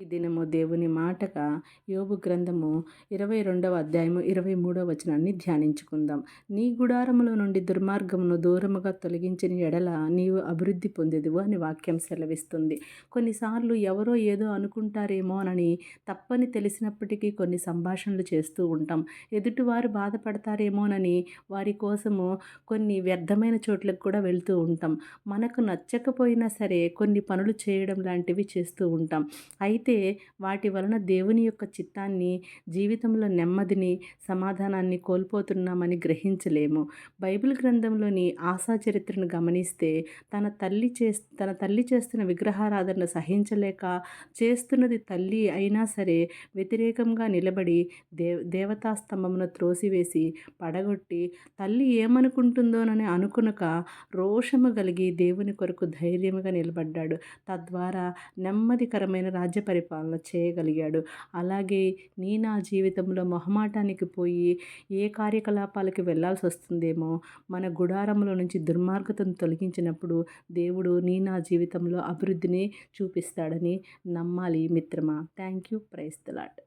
ఈ దినము దేవుని మాటగా యోగు గ్రంథము ఇరవై రెండవ అధ్యాయము ఇరవై మూడవ వచనాన్ని ధ్యానించుకుందాం. నీ గుడారములో నుండి దుర్మార్గమును దూరముగా తొలగించిన ఎడల నీవు అభివృద్ధి పొందేదువు అని వాక్యం సెలవిస్తుంది. కొన్నిసార్లు ఎవరో ఏదో అనుకుంటారేమోనని తప్పని తెలిసినప్పటికీ కొన్ని సంభాషణలు చేస్తూ ఉంటాం. ఎదుటివారు బాధపడతారేమోనని వారి కోసము కొన్ని వ్యర్థమైన చోట్లకు కూడా వెళ్తూ ఉంటాం. మనకు నచ్చకపోయినా సరే కొన్ని పనులు చేయడం లాంటివి చేస్తూ ఉంటాం. అయితే అయితే వాటి వలన దేవుని యొక్క చిత్తాన్ని జీవితంలో నెమ్మదిని సమాధానాన్ని కోల్పోతున్నామని గ్రహించలేము. బైబిల్ గ్రంథంలోని ఆశా చరిత్రను గమనిస్తే తన తల్లి చే తన తల్లి చేస్తున్న విగ్రహారాధన సహించలేక చేస్తున్నది తల్లి అయినా సరే వ్యతిరేకంగా నిలబడి దేవ దేవతా స్తంభమును త్రోసివేసి పడగొట్టి తల్లి ఏమనుకుంటుందోనని అనుకునక రోషము కలిగి దేవుని కొరకు ధైర్యముగా నిలబడ్డాడు. తద్వారా నెమ్మదికరమైన రాజ్య పరిపాలన చేయగలిగాడు. అలాగే నీ నా జీవితంలో మొహమాటానికి పోయి ఏ కార్యకలాపాలకి వెళ్ళాల్సి వస్తుందేమో మన గుడారంలో నుంచి దుర్మార్గతను తొలగించినప్పుడు దేవుడు నీ నా జీవితంలో అభివృద్ధిని చూపిస్తాడని నమ్మాలి మిత్రమా. Thank you ప్రైస్తలాట్